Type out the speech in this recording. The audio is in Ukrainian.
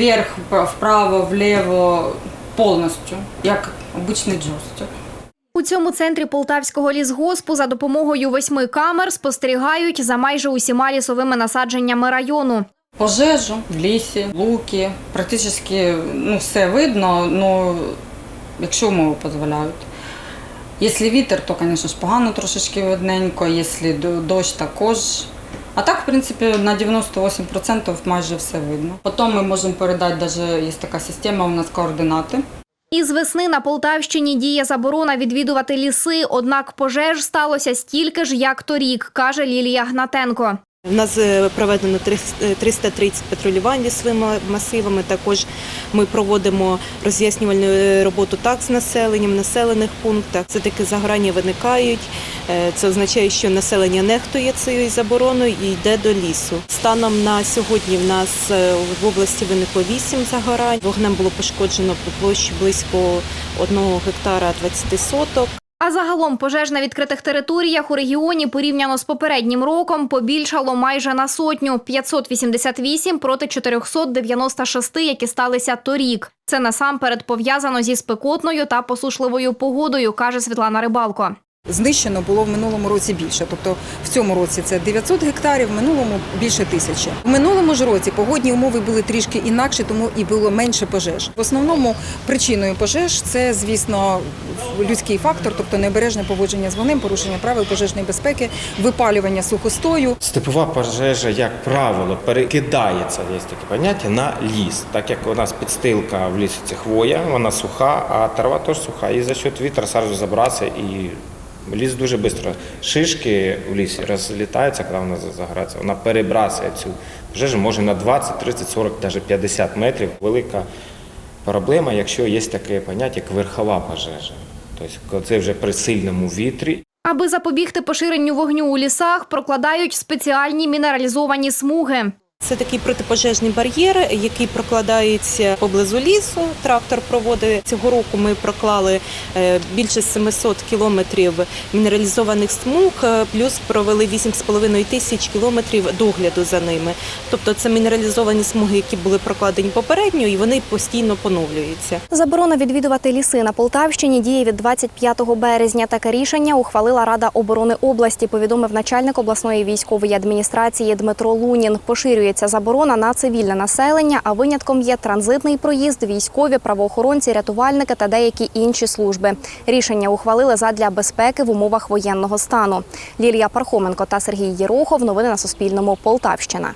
вверх, вправо, вліво, повністю, як обичний джойстик. У цьому центрі Полтавського лісгоспу за допомогою восьми камер спостерігають за майже усіма лісовими насадженнями району. Пожежу в лісі, луки, практично ну, все видно, ну, якщо умови дозволяють. Якщо вітер, то, звісно погано трошечки видненько, якщо дощ також. А так, в принципі, на 98% майже все видно. Потім ми можемо передати, навіть є така система, у нас координати. Із весни на Полтавщині діє заборона відвідувати ліси, однак пожеж сталося стільки ж, як торік, каже Лілія Гнатенко. У нас е, проведено трис- е, 330 патрулювань лісовими масивами. Також ми проводимо роз'яснювальну е, роботу так з населенням в населених пунктах. Це таки загорання виникають. Е, Це означає, що населення нехтує цією забороною і йде до лісу. Станом на сьогодні в нас е, в області виникло 8 загорань. Вогнем було пошкоджено по площі близько 1 гектара 20 соток. А загалом пожеж на відкритих територіях у регіоні порівняно з попереднім роком побільшало майже на сотню – 588 проти 496, які сталися торік. Це насамперед пов'язано зі спекотною та посушливою погодою, каже Світлана Рибалко. Знищено було в минулому році більше. Тобто в цьому році це 900 гектарів, в минулому більше тисячі. В минулому ж році погодні умови були трішки інакші, тому і було менше пожеж. В основному причиною пожеж це, звісно, людський фактор, тобто необережне поводження з вогнем, порушення правил пожежної безпеки, випалювання сухостою. Степова пожежа, як правило, перекидається, є таке поняття, на ліс. Так як у нас підстилка в лісі це хвоя, вона суха, а трава теж суха. І за счет вітра сразу забрався і ліс дуже швидко. Шишки в лісі розлітаються, коли вона загорається. Вона перебрасує цю пожежу, може на 20, 30, 40, навіть 50 метрів. Велика проблема, якщо є таке поняття, як верхова пожежа. Тобто, це вже при сильному вітрі Аби запобігти поширенню вогню у лісах, прокладають спеціальні мінералізовані смуги. Це такий протипожежний бар'єр, який прокладається поблизу лісу. Трактор проводить цього року. Ми проклали е, більше 700 кілометрів мінералізованих смуг, е, плюс провели 8,5 тисяч кілометрів догляду за ними. Тобто це мінералізовані смуги, які були прокладені попередньо, і вони постійно поновлюються. Заборона відвідувати ліси на Полтавщині діє від 25 березня. Таке рішення ухвалила Рада оборони області, повідомив начальник обласної військової адміністрації Дмитро Лунін. Поширюється заборона на цивільне населення, а винятком є транзитний проїзд, військові, правоохоронці, рятувальники та деякі інші служби. Рішення ухвалили задля безпеки в умовах воєнного стану. Лілія Пархоменко та Сергій Єрохов. Новини на Суспільному. Полтавщина.